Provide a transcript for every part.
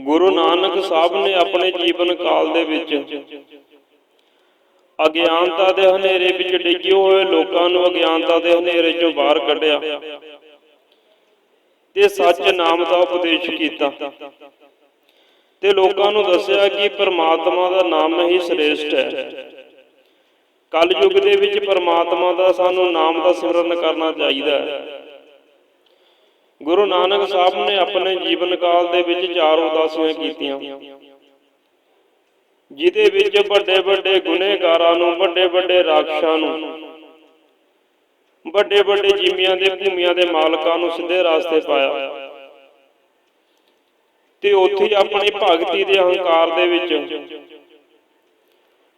ਗੁਰੂ ਨਾਨਕ ਸਾਹਿਬ ਨੇ ਆਪਣੇ ਜੀਵਨ ਕਾਲ ਦੇ ਵਿੱਚ ਅਗਿਆਨਤਾ ਦੇ ਹਨੇਰੇ ਵਿੱਚ ਡਿੱਗੇ ਹੋਏ ਲੋਕਾਂ ਨੂੰ ਅਗਿਆਨਤਾ ਦੇ ਹਨੇਰੇ ਚੋਂ ਬਾਹਰ ਕੱਢਿਆ ਤੇ ਸੱਚ ਨਾਮ ਦਾ ਉਪਦੇਸ਼ ਕੀਤਾ। ਤੇ ਲੋਕਾਂ ਨੂੰ ਦੱਸਿਆ ਕਿ ਪ੍ਰਮਾਤਮਾ ਦਾ ਨਾਮ ਹੀ ਸ੍ਰੇਸ਼ਟ ਹੈ। ਕਲ ਯੁੱਗ ਦੇ ਵਿੱਚ ਪ੍ਰਮਾਤਮਾ ਦਾ ਸਾਨੂੰ ਨਾਮ ਦਾ ਸਿਮਰਨ ਕਰਨਾ ਚਾਹੀਦਾ ਹੈ। ਗੁਰੂ ਨਾਨਕ ਸਾਹਿਬ ਨੇ ਆਪਣੇ ਜੀਵਨ ਕਾਲ ਦੇ ਵਿੱਚ ਚਾਰ ਉਦਾਸੀਆਂ ਕੀਤੀਆਂ। ਜਿਹਦੇ ਵਿੱਚ ਵੱਡੇ ਵੱਡੇ ਗੁਨੇਗਾਰਾਂ ਨੂੰ ਵੱਡੇ ਵੱਡੇ ਰਾਖਸ਼ਾਂ ਨੂੰ ਵੱਡੇ ਵੱਡੇ ਜਿਮੀਆਂ ਦੇ ਭੂਮੀਆਂ ਦੇ ਮਾਲਕਾਂ ਨੂੰ ਸਿੱਧੇ ਰਾਸਤੇ ਪਾਇਆ। ਤੇ ਉੱਥੇ ਆਪਣੀ ਭਗਤੀ ਦੇ ਅਹੰਕਾਰ ਦੇ ਵਿੱਚ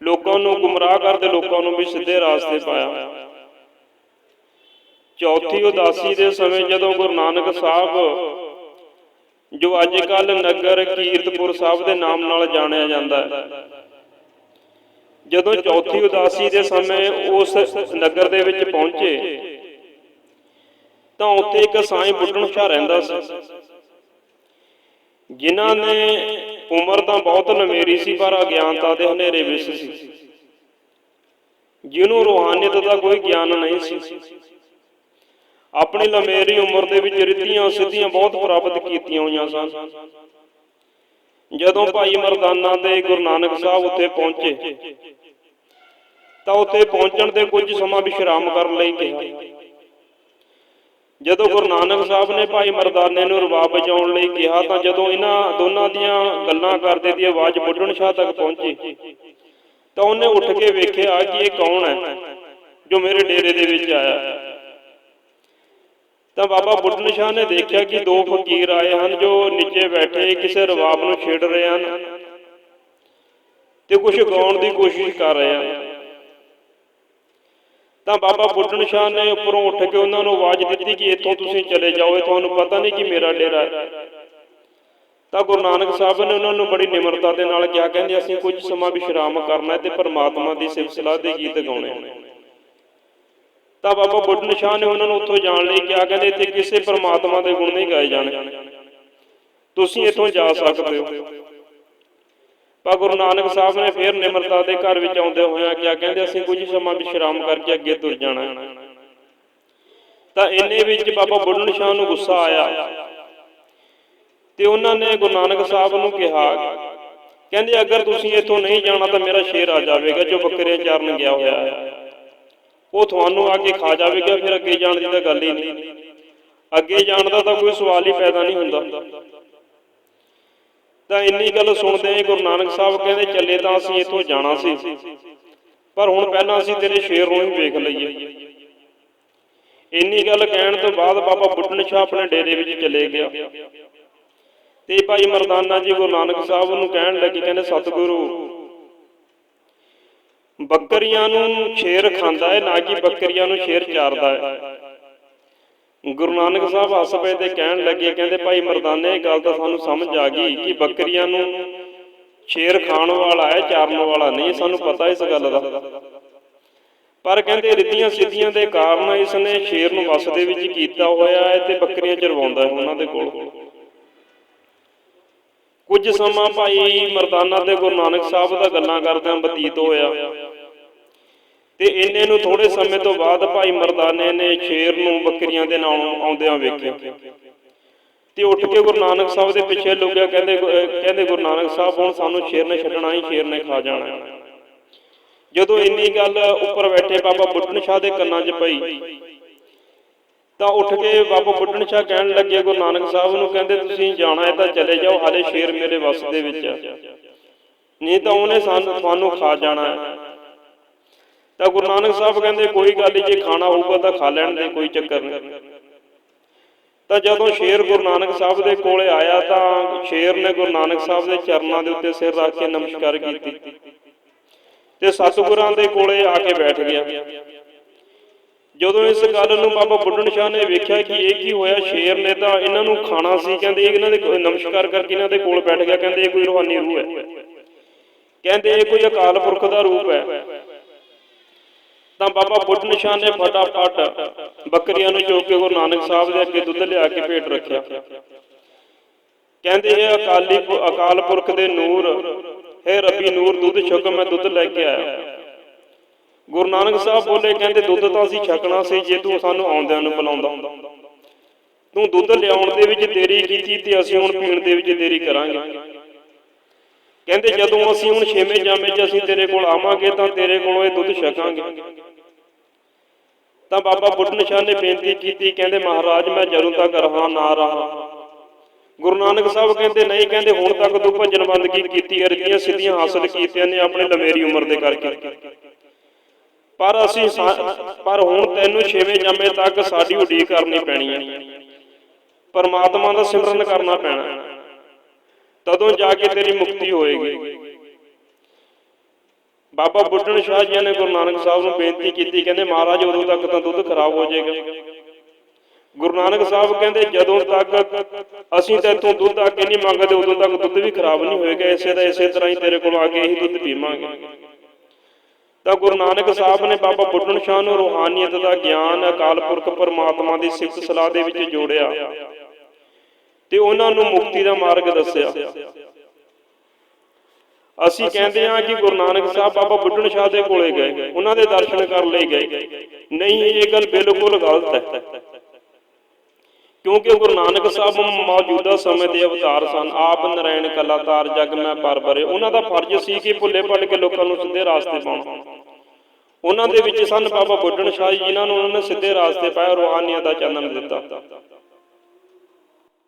ਲੋਕਾਂ ਨੂੰ ਗੁੰਮਰਾਹ ਕਰਦੇ ਲੋਕਾਂ ਨੂੰ ਵੀ ਸਿੱਧੇ ਰਾਸਤੇ ਪਾਇਆ। ਚੌਥੀ ਉਦਾਸੀ ਦੇ ਸਮੇਂ ਜਦੋਂ ਗੁਰੂ ਨਾਨਕ ਸਾਹਿਬ ਜੋ ਅੱਜ ਕੱਲ ਨਗਰ ਕੀਰਤਪੁਰ ਸਾਹਿਬ ਦੇ ਨਾਮ ਨਾਲ ਜਾਣਿਆ ਜਾਂਦਾ ਹੈ। ਜਦੋਂ ਚੌਥੀ ਉਦਾਸੀ ਦੇ ਸਮੇਂ ਉਸ ਨਗਰ ਦੇ ਵਿੱਚ ਪਹੁੰਚੇ ਤਾਂ ਉੱਥੇ ਇੱਕ ਸਾਈਂ ਬੁੱਢਣ ਸ਼ਾਹ ਰਹਿੰਦਾ ਸੀ। ਜਿਨ੍ਹਾਂ ਨੇ ਉਮਰ ਤਾਂ ਬਹੁਤ ਲੰਮੇਰੀ ਸੀ ਪਰ ਅਗਿਆਨਤਾ ਦੇ ਹਨੇਰੇ ਵਿੱਚ ਸੀ। ਜਿਹਨੂੰ ਰੂਹਾਨੀਅਤ ਦਾ ਕੋਈ ਗਿਆਨ ਨਹੀਂ ਸੀ। ਆਪਣੀ ਲੰਮੇਰੀ ਉਮਰ ਦੇ ਵਿੱਚ ਰਿੱਧੀਆਂ ਸਿੱਧੀਆਂ ਬਹੁਤ ਪ੍ਰਾਪਤ ਕੀਤੀਆਂ ਹੋਈਆਂ ਸਨ। ਜਦੋਂ ਭਾਈ ਮਰਦਾਨਾ ਤੇ ਗੁਰੂ ਨਾਨਕ ਸਾਹਿਬ ਉੱਥੇ ਪਹੁੰਚੇ, ਤਾਂ ਉੱਥੇ ਪਹੁੰਚਣ ਤੇ ਕੁਝ ਸਮਾਂ ਵਿਸ਼ਰਾਮ ਕਰਨ ਲਈ ਕਿਹਾ। ਜਦੋਂ ਗੁਰੂ ਨਾਨਕ ਸਾਹਿਬ ਨੇ ਭਾਈ ਮਰਦਾਨੇ ਨੂੰ ਰਬਾਬ ਵਜਾਉਣ ਲਈ ਕਿਹਾ, ਤਾਂ ਜਦੋਂ ਇਹਨਾਂ ਦੋਨਾਂ ਦੀਆਂ ਗੱਲਾਂ ਕਰਦੇ ਦੀ ਆਵਾਜ਼ ਬੁੱਢਣ ਸ਼ਾਹ ਤੱਕ ਪਹੁੰਚੀ, ਤਾਂ ਉਹਨੇ ਉੱਠ ਕੇ ਵੇਖਿਆ ਕਿ ਇਹ ਕੌਣ ਹੈ ਜੋ ਮੇਰੇ ਡੇਰੇ ਦੇ ਵਿੱਚ ਆਇਆ। ਹੈ ਤਾਂ ਬਾਬਾ ਬੁੱਢਣ ਸ਼ਾਹ ਨੇ ਦੇਖਿਆ ਕਿ ਦੋ ਫਕੀਰ ਆਏ ਹਨ ਜੋ ਨੀਚੇ ਬੈਠੇ ਕਿਸੇ ਰਬਾਬ ਨੂੰ ਛੇੜ ਰਹੇ ਹਨ ਤੇ ਕੁਝ ਗਾਉਣ ਦੀ ਕੋਸ਼ਿਸ਼ ਕਰ ਰਹੇ ਹਨ। ਤਾਂ ਬਾਬਾ ਬੁੱਢਣ ਸ਼ਾਹ ਨੇ ਉੱਪਰੋਂ ਉੱਠ ਕੇ ਉਹਨਾਂ ਨੂੰ ਆਵਾਜ਼ ਦਿੱਤੀ ਕਿ ਇੱਥੋਂ ਤੁਸੀਂ ਚਲੇ ਜਾਓ, ਇਹ ਤੁਹਾਨੂੰ ਪਤਾ ਨਹੀਂ ਕਿ ਮੇਰਾ ਡੇਰਾ ਹੈ। ਤਾਂ ਗੁਰੂ ਨਾਨਕ ਸਾਹਿਬ ਨੇ ਉਹਨਾਂ ਨੂੰ ਬੜੀ ਨਿਮਰਤਾ ਦੇ ਨਾਲ ਕਿਹਾ, ਕਹਿੰਦੇ, ਅਸੀਂ ਕੁਝ ਸਮਾਂ ਵਿਸ਼ਰਾਮ ਕਰਨਾ ਹੈ ਤੇ ਪਰਮਾਤਮਾ ਦੀ ਸਿਫਤਸਲਾਹ ਦੇ ਗੀਤ ਗਾਉਣੇ। ਤਾਂ ਬਾਬਾ ਬੁੱਢਨ ਸ਼ਾਹ ਨੇ ਉਹਨਾਂ ਨੂੰ ਉੱਥੋਂ ਜਾਣ ਲਈ ਕਿਹਾ, ਕਹਿੰਦੇ ਇੱਥੇ ਕਿਸੇ ਪਰਮਾਤਮਾ ਦੇ ਗੁਣ ਨਹੀਂ ਗਾਏ ਜਾਣੇ। ਤੁਸੀਂ ਇੱਥੋਂ ਜਾ ਸਕਦੇ ਹੋ। ਪਰ ਗੁਰੂ ਨਾਨਕ ਸਾਹਿਬ ਨੇ ਫਿਰ ਨਿਮਰਤਾ ਦੇ ਘਰ ਵਿੱਚ ਆਉਂਦੇ ਹੋਇਆ ਕਿਹਾ, ਕਹਿੰਦੇ ਅਸੀਂ ਕੁਝ ਸਮਾਂ ਵਿਸ਼ਰਾਮ ਕਰਕੇ ਅੱਗੇ ਤੁਰ ਜਾਣਾ। ਤਾਂ ਇੰਨੇ ਵਿੱਚ ਬਾਬਾ ਬੁੱਢਨ ਸ਼ਾਹ ਨੂੰ ਗੁੱਸਾ ਆਇਆ। ਤੇ ਉਹਨਾਂ ਨੇ ਗੁਰੂ ਨਾਨਕ ਸਾਹਿਬ ਨੂੰ ਕਿਹਾ, ਕਹਿੰਦੇ ਅਗਰ ਤੁਸੀਂ ਇੱਥੋਂ ਨਹੀਂ ਜਾਣਾ ਤਾਂ ਮੇਰਾ ਸ਼ੇਰ ਆ ਜਾਵੇਗਾ ਜੋ ਬੱਕਰੇ ਚਾਰਨ ਗਿਆ ਹੋਇਆ ਹੈ। ਉਹ ਤੁਹਾਨੂੰ ਆ ਖਾ ਜਾਵੇਗਾ, ਫਿਰ ਅੱਗੇ ਜਾਣ ਦੀ ਤਾਂ ਗੱਲ ਹੀ ਨਹੀਂ। ਅੱਗੇ ਜਾਣ ਦਾ ਤਾਂ ਕੋਈ ਸਵਾਲ ਹੀ ਪੈਦਾ ਨਹੀਂ ਹੁੰਦਾ। ਤਾਂ ਇੰਨੀ ਗੱਲ ਸੁਣਦੇ ਹੀ ਗੁਰੂ ਨਾਨਕ ਸਾਹਿਬ ਕਹਿੰਦੇ, ਚੱਲੇ ਤਾਂ ਅਸੀਂ ਇੱਥੋਂ ਜਾਣਾ ਸੀ। ਪਰ ਹੁਣ ਪਹਿਲਾਂ ਅਸੀਂ ਤੇਰੇ ਸ਼ੇਰ ਨੂੰ ਹੀ ਵੇਖ ਲਈਏ। ਇੰਨੀ ਗੱਲ ਕਹਿਣ ਤੋਂ ਬਾਅਦ ਬਾਬਾ ਬੁੱਢਣ ਸ਼ਾਹ ਆਪਣੇ ਡੇਰੇ ਵਿੱਚ ਚਲੇ ਗਿਆ। ਤੇ ਭਾਈ ਮਰਦਾਨਾ ਜੀ ਗੁਰੂ ਨਾਨਕ ਸਾਹਿਬ ਨੂੰ ਕਹਿਣ ਲੱਗੇ, ਕਹਿੰਦੇ, ਸਤਿਗੁਰੂ ਬੱਕਰੀਆਂ ਨੂੰ ਸ਼ੇਰ ਖਾਂਦਾ ਹੈ, ਨਾ ਕਿ ਬੱਕਰੀਆਂ ਨੂੰ ਸ਼ੇਰ ਚਾਰਦਾ ਹੈ। ਗੁਰੂ ਨਾਨਕ ਸਾਹਿਬ ਹੱਸ ਪਏ ਕਹਿਣ ਲੱਗੇ, ਕਹਿੰਦੇ, ਭਾਈ ਮਰਦਾਨੇ, ਇਹ ਗੱਲ ਤਾਂ ਸਾਨੂੰ ਸਮਝ ਆ ਗਈ ਕਿ ਬੱਕਰੀਆਂ ਨੂੰ ਸ਼ੇਰ ਖਾਣ ਵਾਲਾ ਹੈ, ਚਾਰਨ ਵਾਲਾ ਨਹੀਂ, ਸਾਨੂੰ ਪਤਾ ਇਸ ਗੱਲ ਦਾ। ਪਰ ਕਹਿੰਦੇ, ਰਿੱਧੀਆਂ ਸਿੱਧੀਆਂ ਦੇ ਕਾਰਨ ਇਸ ਨੇ ਸ਼ੇਰ ਨੂੰ ਵਸ ਦੇ ਵਿੱਚ ਕੀਤਾ ਹੋਇਆ ਹੈ ਤੇ ਬੱਕਰੀਆਂ ਚਰਵਾਉਂਦਾ ਹੈ ਉਹਨਾਂ ਦੇ ਕੋਲ। ਕੁਝ ਸਮਾਂ ਭਾਈ ਮਰਦਾਨਾ ਤੇ ਗੁਰੂ ਨਾਨਕ ਸਾਹਿਬ ਦਾ ਗੱਲਾਂ ਕਰਦਿਆਂ ਬਤੀਤ ਹੋਇਆ। ਤੇ ਇੰਨੇ ਨੂੰ ਥੋੜੇ ਸਮੇਂ ਤੋਂ ਬਾਅਦ ਭਾਈ ਮਰਦਾਨੇ ਨੇ ਸ਼ੇਰ ਨੂੰ ਬੱਕਰੀਆਂ ਦੇ ਨਾਲ ਆਉਂਦਿਆਂ ਵੇਖਿਆ। ਤੇ ਉੱਠ ਕੇ ਗੁਰੂ ਨਾਨਕ ਸਾਹਿਬ ਦੇ ਪਿੱਛੇ ਲੁਕਿਆ, ਕਹਿੰਦੇ ਕਹਿੰਦੇ ਗੁਰੂ ਨਾਨਕ ਸਾਹਿਬ, ਹੁਣ ਸਾਨੂੰ ਸ਼ੇਰ ਨੇ ਛੱਡਣਾ ਹੀ ਸ਼ੇਰ ਨੇ ਖਾ ਜਾਣਾ। ਜਦੋਂ ਇੰਨੀ ਗੱਲ ਉੱਪਰ ਬੈਠੇ ਬਾਬਾ ਬੁੱਢਣ ਸ਼ਾਹ ਦੇ ਕੰਨਾਂ 'ਚ ਪਈ, ਤਾਂ ਉੱਠ ਕੇ ਬਾਬਾ ਬੁੱਢਣ ਸ਼ਾਹ ਕਹਿਣ ਲੱਗੇ, ਗੁਰੂ ਨਾਨਕ ਸਾਹਿਬ ਨੂੰ ਕਹਿੰਦੇ, ਤੁਸੀਂ ਜਾਣਾ ਹੈ ਤਾਂ ਚਲੇ ਜਾਓ, ਹਾਲੇ ਸ਼ੇਰ ਮੇਰੇ ਵੱਸ ਦੇ ਵਿੱਚ ਆ। ਨਹੀਂ ਤਾਂ ਉਹਨੇ ਸਾਨੂੰ, ਤੁਹਾਨੂੰ ਖਾ ਜਾਣਾ ਹੈ। ਤਾਂ ਗੁਰੂ ਨਾਨਕ ਸਾਹਿਬ ਕਹਿੰਦੇ ਕੋਈ ਗੱਲ ਨਹੀਂ ਜੇ ਖਾਣਾ ਹੋਊਗਾ ਤਾਂ ਖਾ ਲੈਣ ਦੇ ਕੋਈ ਚੱਕਰ ਨਹੀਂ ਤਾਂ ਜਦੋਂ ਸ਼ੇਰ ਗੁਰੂ ਨਾਨਕ ਸਾਹਿਬ ਦੇ ਕੋਲੇ ਆਇਆ ਤਾਂ ਸ਼ੇਰ ਨੇ ਗੁਰੂ ਨਾਨਕ ਸਾਹਿਬ ਦੇ ਚਰਨਾਂ ਦੇ ਉੱਤੇ ਸਿਰ ਰੱਖ ਕੇ ਨਮਸਕਾਰ ਕੀਤੀ। ਤੇ ਸਤਿਗੁਰਾਂ ਦੇ ਕੋਲੇ ਆ ਕੇ ਬੈਠ ਗਿਆ। ਜਦੋਂ ਇਸ ਗੱਲ ਨੂੰ ਬਾਬਾ ਬੁੱਢਣ ਸ਼ਾਹ ਨੇ ਵੇਖਿਆ ਕਿ ਇਹ ਕੀ ਹੋਇਆ ਸ਼ੇਰ ਨੇ ਤਾਂ ਇਹਨਾਂ ਨੂੰ ਖਾਣਾ ਸੀ ਕਹਿੰਦੇ ਇਹ ਇਹਨਾਂ ਦੇ ਨਮਸਕਾਰ ਕਰਕੇ ਇਹਨਾਂ ਦੇ ਕੋਲ ਬੈਠ ਗਿਆ ਕਹਿੰਦੇ ਇਹ ਕੋਈ ਰੂਹਾਨੀ ਰੂਹ ਹੈ। ਕਹਿੰਦੇ ਇਹ ਕੋਈ ਅਕਾਲ ਪੁਰਖ ਦਾ ਰੂਪ ਹੈ ਤਾਂ ਬਾਬਾ ਬੁੱਢ ਨਿਸ਼ਾਨ ਨੇ ਫਟਾਫਟ ਬੱਕਰੀਆਂ ਨੂੰ ਚੋਕ ਕੇ ਗੁਰੂ ਨਾਨਕ ਸਾਹਿਬ ਦੇ ਅੱਗੇ ਦੁੱਧ ਲਿਆ ਕੇ ਭੇਟ ਰੱਖਿਆ। ਕਹਿੰਦੇ ਇਹ ਅਕਾਲੀ ਅਕਾਲ ਪੁਰਖ ਦੇ ਨੂਰ, ਹੈ ਰੱਬੀ ਨੂਰ, ਦੁੱਧ ਛਕ, ਮੈਂ ਦੁੱਧ ਲੈ ਕੇ ਆਇਆ। ਗੁਰੂ ਨਾਨਕ ਸਾਹਿਬ ਬੋਲੇ, ਕਹਿੰਦੇ ਦੁੱਧ ਤਾਂ ਅਸੀਂ ਛਕਣਾ ਸੀ, ਜੇ ਤੂੰ ਸਾਨੂੰ ਆਉਂਦਿਆਂ ਨੂੰ ਬੁਲਾਉਂਦਾ। ਤੂੰ ਦੁੱਧ ਲਿਆਉਣ ਦੇ ਵਿੱਚ ਦੇਰੀ ਕੀਤੀ ਤੇ ਅਸੀਂ ਹੁਣ ਪੀਣ ਦੇ ਵਿੱਚ ਦੇਰੀ ਕਰਾਂਗੇ। ਕਹਿੰਦੇ ਜਦੋਂ ਅਸੀਂ ਹੁਣ ਛੇਵੇਂ ਜਾਮੇ 'ਚ ਅਸੀਂ ਤੇਰੇ ਕੋਲ ਆਵਾਂਗੇ ਤਾਂ ਤੇਰੇ ਕੋਲੋਂ ਇਹ ਦੁੱਧ ਛਕਾਂਗੇ। ਤਾਂ ਬਾਬਾ ਬੁੱਢਨ ਸ਼ਾਹ ਨੇ ਬੇਨਤੀ ਕੀਤੀ, ਕਹਿੰਦੇ ਮਹਾਰਾਜ ਮੈਂ ਜਦੋਂ ਤੱਕ ਰਹਾ ਨਾ ਰਹਾ। ਗੁਰੂ ਨਾਨਕ ਸਾਹਿਬ ਕਹਿੰਦੇ ਨਹੀਂ, ਕਹਿੰਦੇ ਹੁਣ ਤੱਕ ਤੂੰ ਭਜਨ ਬੰਦਗੀ ਕੀਤੀ ਹੈ ਸਿੱਧੀਆਂ ਹਾਸਲ ਕੀਤੀਆਂ ਨੇ, ਆਪਣੇ ਲੰਮੇਰੀ ਉਮਰ ਦੇ ਕਰਕੇ। ਪਰ ਅਸੀਂ ਪਰ ਹੁਣ ਤੈਨੂੰ ਛੇਵੇਂ ਜਾਮੇ ਤੱਕ ਸਾਡੀ ਉਡੀਕ ਕਰਨੀ ਪੈਣੀ ਹੈ। ਪਰਮਾਤਮਾ ਦਾ ਸਿਮਰਨ ਕਰਨਾ ਪੈਣਾ। ਹੈ। ਤਦੋਂ ਜਾ ਕੇ ਤੇਰੀ ਮੁਕਤੀ ਹੋਏਗੀ। ਬਾਬਾ ਬੁੱਢਣ ਸ਼ਾਹ ਜੀ ਨੇ ਗੁਰੂ ਨਾਨਕ ਸਾਹਿਬ ਨੂੰ ਬੇਨਤੀ ਕੀਤੀ, ਕਹਿੰਦੇ ਮਹਾਰਾਜ ਉਦੋਂ ਤੱਕ ਤਾਂ ਦੁੱਧ ਖਰਾਬ ਹੋ ਜਾਏਗਾ। ਗੁਰੂ ਨਾਨਕ ਸਾਹਿਬ ਕਹਿੰਦੇ, ਜਦੋਂ ਤੱਕ ਅਸੀਂ ਤੇਥੋਂ ਦੁੱਧ ਆ ਕੇ ਨਹੀਂ ਮੰਗਦੇ, ਉਦੋਂ ਤੱਕ ਦੁੱਧ ਵੀ ਖਰਾਬ ਨਹੀਂ ਹੋਏਗਾ। ਇਸੇ ਦਾ ਇਸੇ ਤਰ੍ਹਾਂ ਹੀ ਤੇਰੇ ਕੋਲ ਆ ਕੇ ਇਹੀ ਦੁੱਧ ਪੀਵਾਂਗੇ। ਤਾਂ ਗੁਰੂ ਨਾਨਕ ਸਾਹਿਬ ਨੇ ਬਾਬਾ ਬੁੱਢਣ ਸ਼ਾਹ ਨੂੰ ਰੂਹਾਨੀਅਤ ਦਾ ਗਿਆਨ ਅਕਾਲ ਪੁਰਖ ਪਰਮਾਤਮਾ ਦੀ ਸਿਫਤ ਸਲਾਹ ਦੇ ਵਿੱਚ ਜੋੜਿਆ। ਤੇ ਉਹਨਾਂ ਨੂੰ ਮੁਕਤੀ ਦਾ ਮਾਰਗ ਦੱਸਿਆ। ਅਸੀਂ ਕਹਿੰਦੇ ਹਾਂ ਕਿ ਗੁਰੂ ਨਾਨਕ ਸਾਹਿਬ ਬਾਬਾ ਬੁੱਢਣ ਸ਼ਾਹ ਦੇ ਕੋਲੇ ਗਏ। ਉਹਨਾਂ ਦੇ ਦਰਸ਼ਨ ਕਰ ਲਈ ਗਏ। ਨਹੀਂ ਇਹ ਗੱਲ ਬਿਲਕੁਲ ਗਲਤ ਹੈ। ਕਿਉਂਕਿ ਗੁਰੂ ਨਾਨਕ ਸਾਹਿਬ ਮੌਜੂਦਾ ਸਮੇਂ ਦੇ ਅਵਤਾਰ ਸਨ। ਆਪ ਨਰਾਇਣ ਕਲਾਤਾਰ ਜਗ ਮੈਂ ਪਰਬਰੇ ਉਹਨਾਂ ਦਾ ਫਰਜ਼ ਸੀ ਕਿ ਭੁੱਲੇ ਭੱਲ ਕੇ ਲੋਕਾਂ ਨੂੰ ਸਿੱਧੇ ਰਾਸਤੇ ਪਾਉਣਾ। ਉਹਨਾਂ ਦੇ ਵਿੱਚ ਸਨ ਬਾਬਾ ਬੁੱਢਣ ਸ਼ਾਹ ਜਿਨ੍ਹਾਂ ਨੂੰ ਉਹਨਾਂ ਨੇ ਸਿੱਧੇ ਰਾਸਤੇ ਪਾਇਆ ਰੂਹਾਨੀਆਂ ਦਾ ਚਾਨਣ ਦਿੱਤਾ।